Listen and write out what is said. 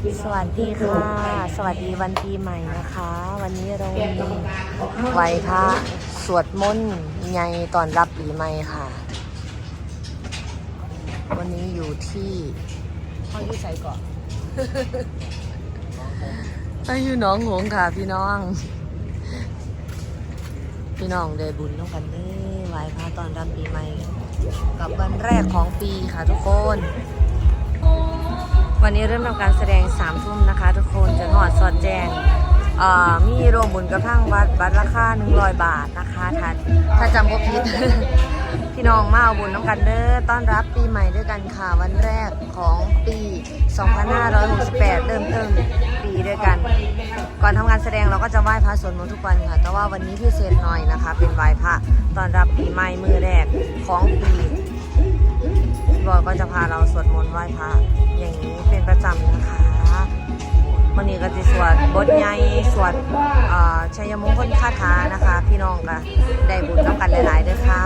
สวัสดีค่ะ สวัสดีวันปีใหม่นะคะ วันนี้เรามีไหว้พระสวดมนต์ใหญ่ตอนรับปีใหม่ค่ะ วันนี้อยู่ที่ห้องที่ใส่เกาะไปอยู่หน้องหงส์ค่ะพี่น้อง พี่น้องได้บุญต้องกันเด้อไหว้พระตอนรับปีใหม่ กับวันแรกของปีค่ะทุกคน วันนี้เริ่มทำการแสดงสามทุ่มนะคะ ทุกคนจะหอดสอดแจงมีโรงบุญกระทั่งวัดบัตรราคา100บาทนะคะถ้าถ้าจำบ่ผิด พี่น้องมาเอาบุญน้ำกันเด้อต้อนรับปีใหม่ด้วยกันค่ะ วันแรกของปี 2568 เริ่มต้นปีด้วยกัน ก่อนทำงานแสดงเราก็จะไหว้พระสวดมนต์ทุกวันค่ะ แต่ว่าวันนี้พิเศษหน่อยนะคะ เป็นไหว้พระต้อนรับปีใหม่มือแรกของปีพี่บอยก็จะพาเราสวดมนต์ไหว้พระอย่างนี้ ประจำนะคะวันนี้ก็จะสวดบทใหญ่สวดชัยมงคลคาถานะคะ พี่น้องก็ได้บุญน้ำกันหลายๆเด้วยค่ะ